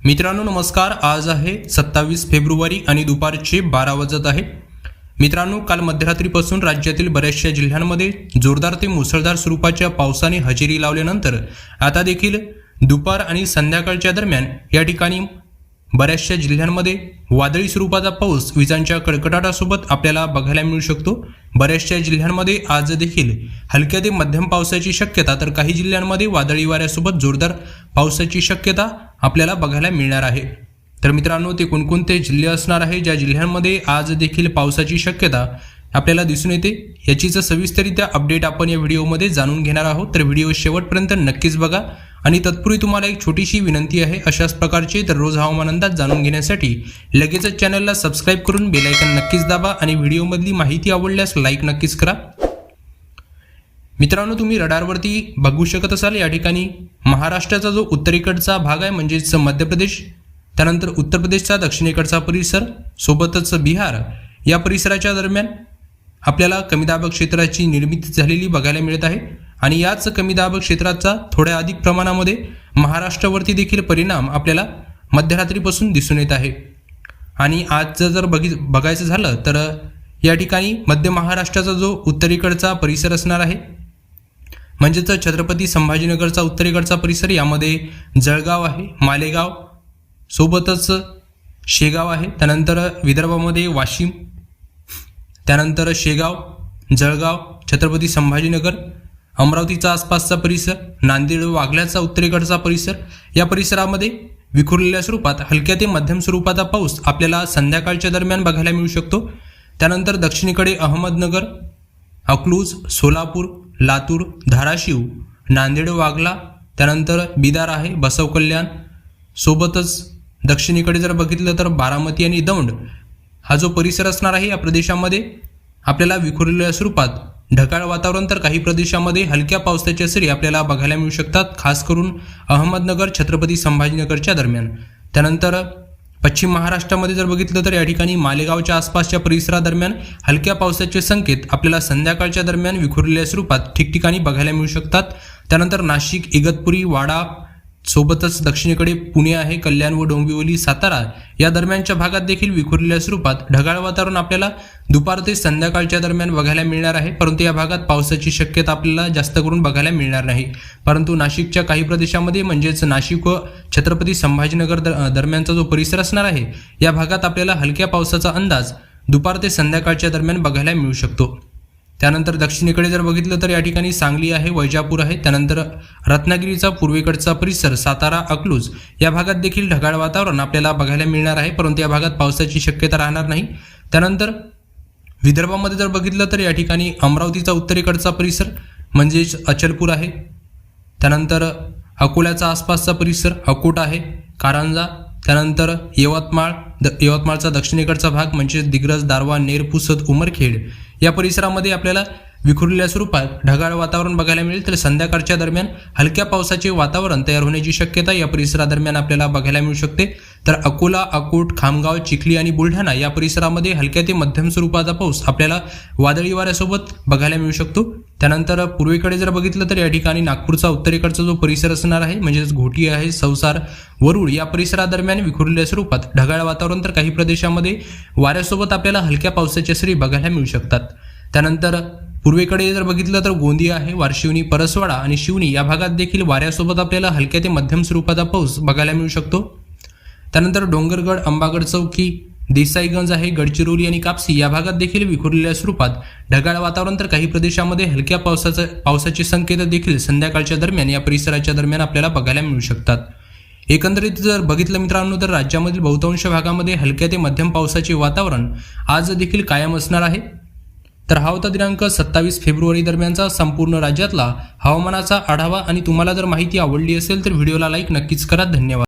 मित्रांनो नमस्कार. आज आहे सत्तावीस फेब्रुवारी आणि दुपारचे बारा वाजत आहे. मित्रांनो काल मध्यरात्रीपासून राज्यातील बऱ्याचशा जिल्ह्यांमध्ये जोरदार ते मुसळधार स्वरूपाच्या पावसाने हजेरी लावल्यानंतर आता देखील दुपार आणि संध्याकाळच्या दरम्यान या ठिकाणी बऱ्याचशा जिल्ह्यांमध्ये वादळी स्वरूपाचा पाऊस विजांच्या कडकडाटासोबत आपल्याला बघायला मिळू शकतो. बऱ्याचशा जिल्ह्यांमध्ये आज देखील हलक्या ते मध्यम पावसाची शक्यता तर काही जिल्ह्यांमध्ये वादळी वाऱ्यासोबत जोरदार पावसाची शक्यता आपल्याला बघायला मिळणार आहे. तर मित्रांनो ते कोणकोणते जिल्हे असणार आहे? ज्या जिल्ह्यांमध्ये आज देखील पावसाची शक्यता आपल्याला दिसून येते. याचीच सविस्तरित्या अपडेट आपण या व्हिडिओमध्ये जाणून घेणार आहोत तर व्हिडिओ शेवटपर्यंत नक्कीच बघा. आणि तत्पूर्वी तुम्हाला एक छोटीशी विनंती आहे अशाच प्रकारचे दररोज हवामान अंदाज जाणून घेण्यासाठी लगेचच चॅनलला सबस्क्राईब करून बेलायकन नक्कीच दाबा आणि व्हिडिओमधली माहिती आवडल्यास लाईक नक्कीच करा. मित्रांनो तुम्ही रडारवरती बघू शकत असाल या ठिकाणी महाराष्ट्राचा जो उत्तरेकडचा भाग आहे म्हणजेच मध्य प्रदेश त्यानंतर उत्तर प्रदेशचा दक्षिणेकडचा परिसर सोबतच बिहार या परिसराच्या दरम्यान आपल्याला कमी दाब क्षेत्राची निर्मिती झालेली बघायला मिळत आहे आणि याच कमी दाब क्षेत्राचा थोड्या अधिक प्रमाणामध्ये महाराष्ट्रावरती देखील परिणाम आपल्याला मध्यरात्रीपासून दिसून येत आहे. आणि आजचं जर बघि बघायचं झालं तर या ठिकाणी मध्य महाराष्ट्राचा जो उत्तरेकडचा परिसर असणार आहे म्हणजेच छत्रपती संभाजीनगरचा उत्तरेकडचा परिसर यामध्ये जळगाव आहे मालेगाव सोबतच शेगाव आहे त्यानंतर विदर्भामध्ये वाशिम त्यानंतर शेगाव जळगाव छत्रपती संभाजीनगर अमरावतीचा आसपासचा परिसर नांदेड वागल्याचा उत्तरेकडचा परिसर या परिसरामध्ये विखुरलेल्या स्वरूपात हलक्या ते मध्यम स्वरूपाचा पाऊस आपल्याला संध्याकाळच्या दरम्यान बघायला मिळू शकतो. त्यानंतर दक्षिणेकडे अहमदनगर अकलूज सोलापूर लातूर धाराशिव नांदेड वागला त्यानंतर बिदार आहे बसव कल्याण सोबतच दक्षिणेकडे जर बघितलं तर बारामती आणि दौंड हा जो परिसर असणार आहे या प्रदेशामध्ये आपल्याला विखुरलेल्या स्वरूपात ढगाळ वातावरण तर काही प्रदेशामध्ये हलक्या पावसाच्या सरी आपल्याला बघायला मिळू शकतात खास करून अहमदनगर छत्रपती संभाजीनगरच्या दरम्यान. त्यानंतर पश्चिम महाराष्ट्रामध्ये जर बघितलं तर या ठिकाणी मालेगावच्या आसपासच्या परिसरादरम्यान हलक्या पावसाचे संकेत आपल्याला संध्याकाळच्या दरम्यान विखुरलेल्या स्वरूपात ठिकठिकाणी बघायला मिळू शकतात. त्यानंतर नाशिक इगतपुरी वाडा सोबतच दक्षिणेकडे पुणे आहे कल्याण व डोंबिवली सातारा. या दरम्यानच्या भागात देखील विखुरलेल्या स्वरूपात ढगाळ वातावरण आपल्याला दुपार ते संध्याकाळच्या दरम्यान बघायला मिळणार आहे. परंतु या भागात पावसाची शक्यता आपल्याला जास्त करून बघायला मिळणार नाही. परंतु नाशिकच्या काही प्रदेशामध्ये म्हणजेच नाशिक व छत्रपती संभाजीनगर दरम्यानचा जो परिसर असणार आहे या भागात आपल्याला हलक्या पावसाचा अंदाज दुपार ते संध्याकाळच्या दरम्यान बघायला मिळू शकतो. त्यानंतर दक्षिणेकडे जर बघितलं तर या ठिकाणी सांगली आहे वैजापूर आहे. त्यानंतर रत्नागिरीचा पूर्वेकडचा परिसर सातारा अकलूज या भागात देखील ढगाळ वातावरण आपल्याला बघायला मिळणार आहे. परंतु या भागात पावसाची शक्यता राहणार नाही. त्यानंतर विदर्भामध्ये जर बघितलं तर या ठिकाणी अमरावतीचा उत्तरेकडचा परिसर म्हणजेच अचलपूर आहे. त्यानंतर अकोल्याचा आसपासचा परिसर अकोट आहे कारंजा. त्यानंतर यवतमाळ द यवतमाळचा दक्षिणेकडचा भाग म्हणजे दिग्रज दारवा नेर पुसद उमरखेड या परिसरामध्ये आपल्याला विखुरलेल्या स्वरूपात ढगाळ वातावरण बघायला मिळेल. तर संध्याकाळच्या दरम्यान हलक्या पावसाचे वातावरण तयार होण्याची शक्यता या परिसरादरम्यान आपल्याला बघायला मिळू शकते. तर अकोला अकोट खामगाव चिखली आणि बुलढाणा या परिसरामध्ये हलक्या ते मध्यम स्वरूपाचा पाऊस आपल्याला वादळी वाऱ्यासोबत बघायला मिळू शकतो. त्यानंतर पूर्वेकडे जर बघितलं तर या ठिकाणी नागपूरचा उत्तरेकडचा जो परिसर असणार आहे म्हणजेच घोटी आहे संसार वरुड या परिसरादरम्यान विखुरलेल्या स्वरूपात ढगाळ वातावरण तर काही प्रदेशामध्ये वाऱ्यासोबत आपल्याला हलक्या पावसाच्या सरी बघायला मिळू शकतात. त्यानंतर पूर्वेकडे जर बघितलं तर गोंदिया आहे वारशिवनी परसवाडा आणि शिवनी या भागात देखील वाऱ्यासोबत आपल्याला हलक्या ते मध्यम स्वरूपाचा पाऊस बघायला मिळू शकतो. त्यानंतर डोंगरगड अंबागड चौकी देसाईगंज आहे गडचिरोली आणि कापसी या भागात देखील विखुरलेल्या स्वरूपात ढगाळ वातावरण तर काही प्रदेशामध्ये हलक्या पावसाचं पावसाचे संकेत देखील संध्याकाळच्या दरम्यान या परिसराच्या दरम्यान आपल्याला बघायला मिळू शकतात. एकंदरीत जर बघितलं मित्रांनो तर राज्यामधील बहुतांश भागामध्ये हलक्या ते मध्यम पावसाचे वातावरण आज देखील कायम असणार आहे. तर हा होता दिनांक सत्तावीस फेब्रुवारी दरम्यानचा संपूर्ण राज्यातला हवामानाचा आढावा आणि तुम्हाला जर माहिती आवडली असेल तर व्हिडिओला लाईक नक्कीच करा. धन्यवाद.